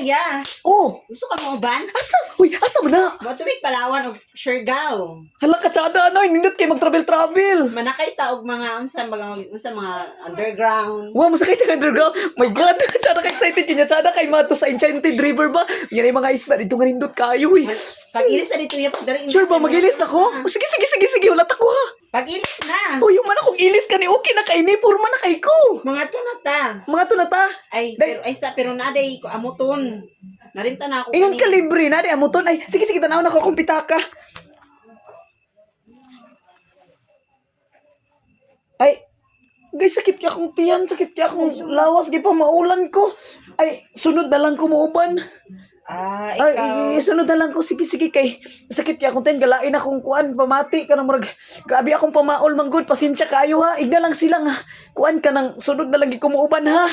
ya. Oh, Gusto ka mo ban? asa? Uy, asa man na? Mo tubig Palawan og Siargao. Hala ka tsada na, nindot kay mag-travel-travel. Manakay ta og mga unsa mga unsa mga underground. Wow, masakit ang underground. My God, tsada ka excited kanya. Tsada kay mato sa Enchanted River ba? Yan ay mga isla dito nga nindot kayo eh. Pag ilis na dito niya pag dari. Sure ba, mag-ilis na ko? Oh, sige, sige, sige, sige, wala ko ha. Pag ilis na. Oh, yung man akong ilis ka ni okay na kay ni, purma na kay ko. Mga tunata. Mga to na ta. Ay, Day- pero ay sa pero naday ko amuton. Narimta na ako Ingon ka libre na, di amuton. Ay, sige, sige, tanaw na ko kung pitaka. Ay, guys, sakit ka akong tiyan, sakit ka akong lawas, di pa maulan ko. Ay, sunod na lang ko mauban. Ah, Ay, ikaw. i- sunod na lang ko, sige, sige, kay sakit ka akong tiyan, galain akong kuan, pamati ka na murag. Grabe akong pamaol, manggod, pasensya kayo ha. Igna lang sila nga. Kuan ka nang, sunod na lang ko mauban ha.